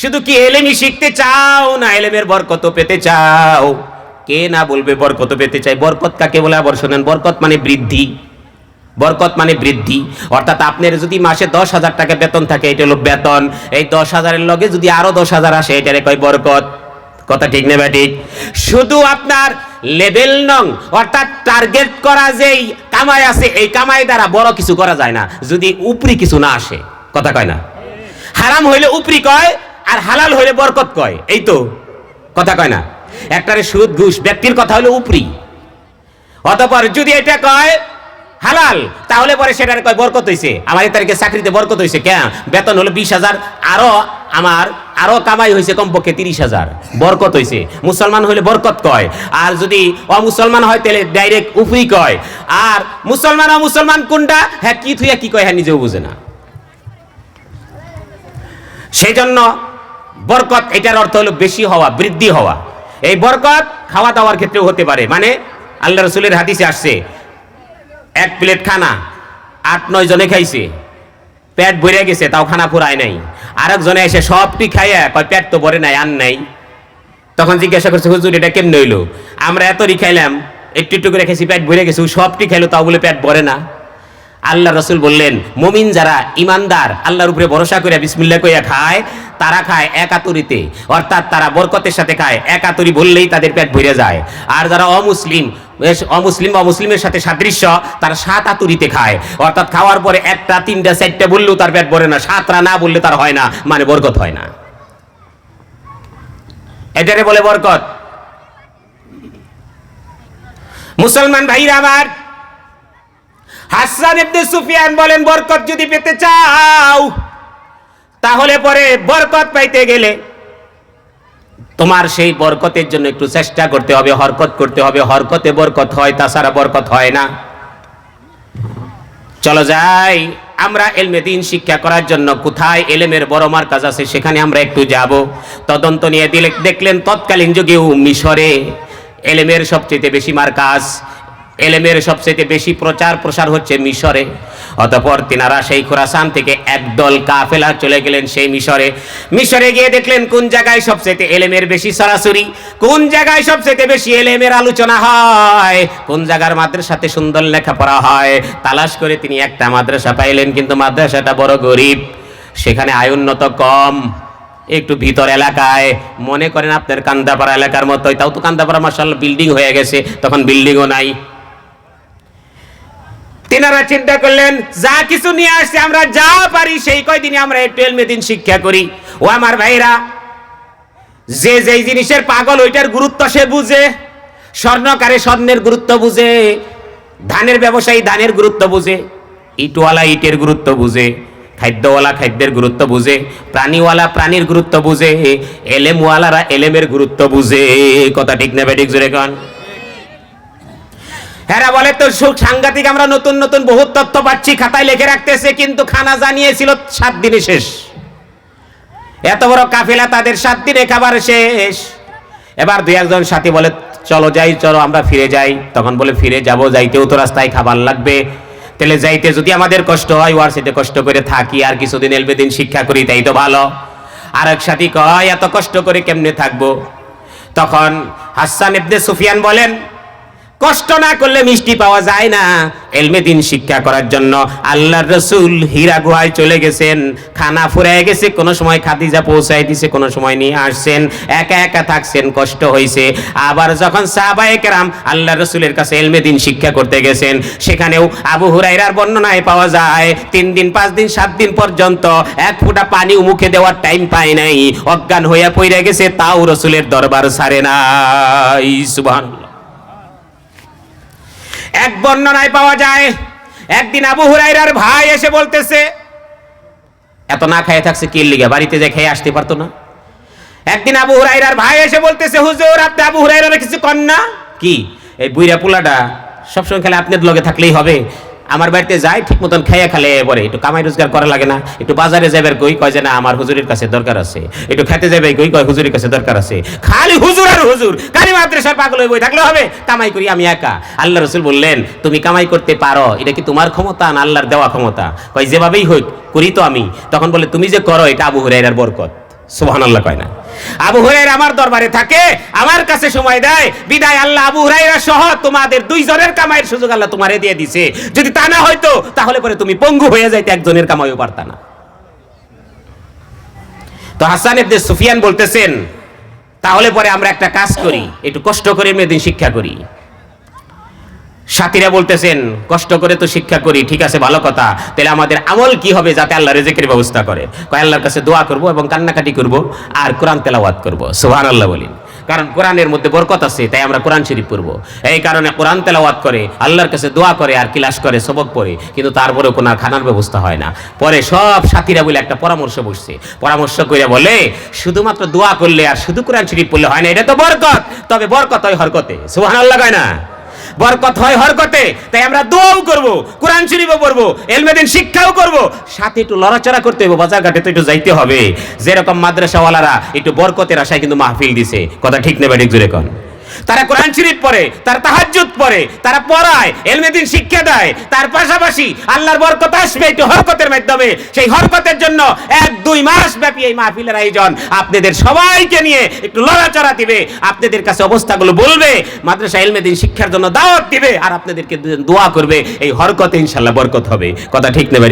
শুধু কি এলেমি শিখতে চাও না এলেমের বরকত পেতে চাও? কে না বলবে বরকত পেতে চাই বরকত কাকে বলে? আবার শোনেন, বরকত মানে বৃদ্ধি। বরকত মানে বৃদ্ধি। অর্থাৎ আপনার যদি মাসে দশ হাজার টাকা বেতন থাকে, এটা হলো বেতন। এই দশ হাজারের লগে যদি আরও দশ হাজার আসে, এটারে কয় বরকত? কথা ঠিক নেবে ঠিক? শুধু আপনার লেভেল নং, অর্থাৎ টার্গেট করা যেই কামাই আছে, এই কামাই দ্বারা বড় কিছু করা যায় না। যদি উপরি কিছু না আসে, কথা কয় না? হারাম হইলে উপরি কয় আর হালাল হইলে বরকত কয়? এই তো, কথা কয় না। একটারে সুদ, ঘুষ, ব্যক্তির কথা হলো উপরি। অতপর যদি এটা কয় হালাল, তাহলে পরে সেটার কয় বরকত হইছে। আমার তারিখে চাকরিতে বরকত হইছে কেন বেতন হলো বিশ হাজার, আরও আমার, আরও কামাই হয়েছে কমপক্ষে তিরিশ হাজার। বরকত হইছে। মুসলমান হলে বরকত কয়। আর যদি অমুসলমান হয়, তাহলে ডাইরেক্ট উফরি কয়। আর মুসলমান, অমুসলমান কোনটা? হ্যাঁ কি থুইয়া কি কয় হ্যাঁ নিজেও বুঝে না। সেই জন্য বরকত, এটার অর্থ হলো বেশি হওয়া, বৃদ্ধি হওয়া। এই বরকত খাওয়া দাওয়ার ক্ষেত্রেও হতে পারে। মানে আল্লাহ রসুলের হাদিসে আসছে, এক প্লেট খানা, আট, নয় জনে খাইছে, পেট ভরে গেছে, তাও খানা ফুরায় নাই। আরেকজনে এসে সবটি খাইয়া কয়, পেট তো ভরে নাই, আন নাই। তখন জিজ্ঞাসা করছে, হুজুর, এটা কেমনে হইল? আমরা এতই খাইলাম, একটু একটু করে খেয়েছি, পেট ভরে গেছে সবটি খাইলো, তাও বলে পেট ভরে না। আল্লাহ রসুল বললেন, মমিন যারা ইমানদার আল্লাহর উপরে ভরসা করে বিসমিল্লা কইয়া খায়, তারা খায় একাতুরিতে অর্থাৎ তারা বরকতের সাথে খায় একাতুরি বললেই তাদের পেট ভরে যায়। আর যারা অমুসলিম অমুসলিম বা মুসলিমের সাথে সাদৃশ্য, তারা সাত আতুরিতে খায়। অর্থাৎ খাওয়ার পরে একটা, তিনটা, চারটা বললেও তার পেট ভরে না, সাতটা না বললে তার হয় না মানে বরকত হয় না। এটারে বলে বরকত। মুসলমান ভাইরা আমার হাসান ইবনে সুফিয়ান বলেন, বরকত যদি পেতে চাও, তাহলে পরে বরকত পাইতে গেলে তোমার সেই বরকতের জন্য একটু চেষ্টা করতে হবে, হরকত করতে হবে। হরকতে বরকত হয়, তাছাড়া বরকত হয় না। চলো যাই, আমরা এলমে দিন শিক্ষা করার জন্য কোথায় এলেমের বড় মার্কাজ আছে সেখানে আমরা একটু যাব। তদন্ত নিয়ে দিলে দেখলেন তৎকালীন যুগেও মিশরে এলেমের সবচেয়ে বেশি মার্কাজ। এলেমের সবচেয়ে বেশি প্রচার প্রসার হচ্ছে মিশরে। অতপর তিনারা সেই খোরাসান থেকে একদল কাফেলা চলে গেলেন সেই মিশরে। মিশরে গিয়ে দেখলেন কোন জায়গায় সবচেয়ে এলেমের বেশি সরাসরি, কোন জায়গায় সবচেয়ে বেশি এলেমের আলোচনা হয়, কোন জায়গার মাদ্রাসাতে সুন্দর লেখাপড়া হয়। তালাশ করে তিনি একটা মাদ্রাসা পাইলেন, কিন্তু মাদ্রাসাটা বড় গরিব, সেখানে আয়োন্নত কম, একটু ভিতর এলাকায়। মনে করেন আপনার কান্দাপাড়া এলাকার মতোই, তাও তো কান্দাপাড়া মার্শাল বিল্ডিং হয়ে গেছে, তখন বিল্ডিংও নাই। তিনারা চিন্তা করলেন, যা কিছু নিয়ে আসছে আমরা যা পারি, সেই কয়দিনে আমরা একটু এলমেদিন শিক্ষা করি। ও আমার ভাইরা, যে যেই জিনিসের পাগল, ওইটার গুরুত্ব সে বুঝে, স্বর্ণকারে স্বর্ণের গুরুত্ব বুঝে, ধানের ব্যবসায়ী ধানের গুরুত্ব বুঝে, ইটওয়ালা ইটের গুরুত্ব বুঝে, খাদ্যওয়ালা খাদ্যের গুরুত্ব বুঝে, প্রাণীওয়ালা প্রাণীর গুরুত্ব বুঝে, এলেমওয়ালারা এলেমের গুরুত্ব বুঝে, কথা ঠিক না বেঠিক জোরে কন। হ্যাঁ বলে তো সুখ সাংঘাতিক, আমরা নতুন নতুন বহুত তথ্য পাচ্ছি, খাতায় লিখে রাখতেছে, কিন্তু খানা জানিয়েছিল সাত দিনে শেষ। এত বড় কাফেলা তাদের সাত দিনে খাবার শেষ। এবার দুই একজন সাথী বলে, চলো যাই, চলো, আমরা ফিরে যাই। তখন বলে, ফিরে যাব, যাইতেও তো রাস্তায় খাবার লাগবে। তাহলে যাইতে যদি আমাদের কষ্ট হয় ওয়ার সাথে কষ্ট করে থাকি, আর কিছুদিন এলবে দিন শিক্ষা করি, তাই তো ভালো। আর এক সাথী কয়, এত কষ্ট করে কেমনে থাকব? তখন হাসান ইবনে সুফিয়ান বলেন কষ্ট না করলে মিষ্টি পাওয়া যায় না। এলমে দিন শিক্ষা করার জন্য আল্লাহর রসুল হীরা গুহায় চলে গেছেন। খানা ফুরায় গেছে, কোনো সময় খাদিজা পৌঁছাই দিছে, কোনো সময় নিয়ে আসছেন। একা একা থাকছেন, কষ্ট হয়েছে আবার যখন সাহাবায়ে কেরাম আল্লাহ রসুলের কাছে এলমে দিন শিক্ষা করতে গেছেন, সেখানেও আবু হুরাইরার বর্ণনায় পাওয়া যায়, তিন দিন, পাঁচ দিন, সাত দিন পর্যন্ত এক ফোঁটা পানি মুখে দেওয়ার টাইম পায় নাই। অজ্ঞান হইয়া পড়ে গেছে, তাও রসুলের দরবার সারে নাই, সুবহানাল্লাহ। এক বর্ণনায় পাওয়া যায়। একদিন আবু হুরাইরার ভাই এসে বলতেছে, এত না খাইয়ে থাকছে কি লিগে? বাড়িতে যে খেয়ে আসতে পারতো না? একদিন আবু হুরাইরার ভাই এসে বলতেছে, হুজুর, আপনি আবু হুরাইরার কিছু কন্যা কি? এই বুইরা পোলাটা সবসময় খেলে আপনার লগে থাকলেই হবে। আমার বাড়িতে যাই, ঠিক মতন খেয়ে খালে পরে। একটু কামাই রোজগার করা লাগে না। একটু বাজারে যাবে কই কয় যে না, আমার হুজুরের কাছে দরকার আছে। একটু খেতে যাবে কই কয় হুজুরের কাছে দরকার আছে। খালি হুজুর আর হুজুর খালি মাদ্রাসার পাগল হয়ে বই থাকলে হবে, কামাই করি আমি একা। আল্লাহ রসুল বললেন, তুমি কামাই করতে পারো, এটা কি তোমার ক্ষমতা না আল্লাহর দেওয়া ক্ষমতা? কয়, যেভাবেই হোক, করি তো আমি। তখন বলে, তুমি যে করো, এটা আবু হুরাইরার বরকত। সুবহানাল্লাহ কয় না। আবু হুরাইরা আমার দরবারে থাকে, আমার কাছে সময় দেয়। বিদায় আল্লাহ আবু হুরাইরা সহ তোমাদের দুইজনের কামাইয়ের সুযোগ আল্লাহ তোমারে দিয়ে দিছে। যদি তা না হয়তো তাহলে পরে তুমি পঙ্গু হয়ে যাইতে একজনের কামাইও পারতা না। তো হাসান ইবনে সুফিয়ান বলতেছেন, তাহলে পরে আমরা একটা কাজ করি, একটু কষ্ট করে মেয়েদিন শিক্ষা করি। সাথীরা বলতেছেন, কষ্ট করে তো শিক্ষা করি, ঠিক আছে, ভালো কথা। তাহলে আমাদের আমল কি হবে যাতে আল্লাহ রেজেকের ব্যবস্থা করে? কয়, আল্লাহর কাছে দোয়া করব এবং কান্নাকাটি করব আর কোরআন তেলাওয়াত করব। সুবহান আল্লাহ বলি কারণ কোরআনের মধ্যে বরকত আছে, তাই আমরা কোরআন শরীফ পড়ব। এই কারণে কোরআন তেলাওয়াত করে, আল্লাহর কাছে দোয়া করে আর ক্লাস করে, সবক পড়ে, কিন্তু তারপরেও কোনো খানার ব্যবস্থা হয় না। পরে সব সাথীরা বলে একটা পরামর্শ বসছে। পরামর্শ করে বলে, শুধুমাত্র দোয়া করলে আর শুধু কোরআন শরীফ পড়লে হয় না, এটা তো বরকত। তবে বরকত হয় হরকতে। সুবহান আল্লাহ কয় না? বরকত হয় হরকতে। তাই আমরা দোয়াও করব, কোরআন শরীফও পড়ব, এলমেদিন শিক্ষাও করব। সাথে একটু লড়াচড়া করতে হবে বাজার ঘাটে তো একটু যাইতে হবে। যেরকম মাদ্রাসাওয়ালারা একটু বরকতের আশায় কিন্তু মাহফিল দিছে। কথা ঠিক নেবে ঠিক জুড়ে কন। তারা কোরআন শরীফ পড়ে, তারা তাহাজ্জুদ পড়ে, তারা পড়ায় এলমেদিন শিক্ষা দেয়, তার পাশাপাশি আল্লাহর বরকত আসবে একটু হরকতের মাধ্যমে। সেই হরকতের জন্য এক, দুই মাস ব্যাপী এই মাহফিলের আয়োজন। আপনাদের সবাইকে নিয়ে একটু লড়াচড়া দিবে, আপনাদের কাছে অবস্থাগুলো বলবে, মাদ্রাসা এলমেদিন শিক্ষার জন্য দাওয়াত দিবে, আর আপনাদেরকে দোয়া করবে, এই হরকতে ইনশাল্লাহ বরকত হবে। কথা ঠিক নেবে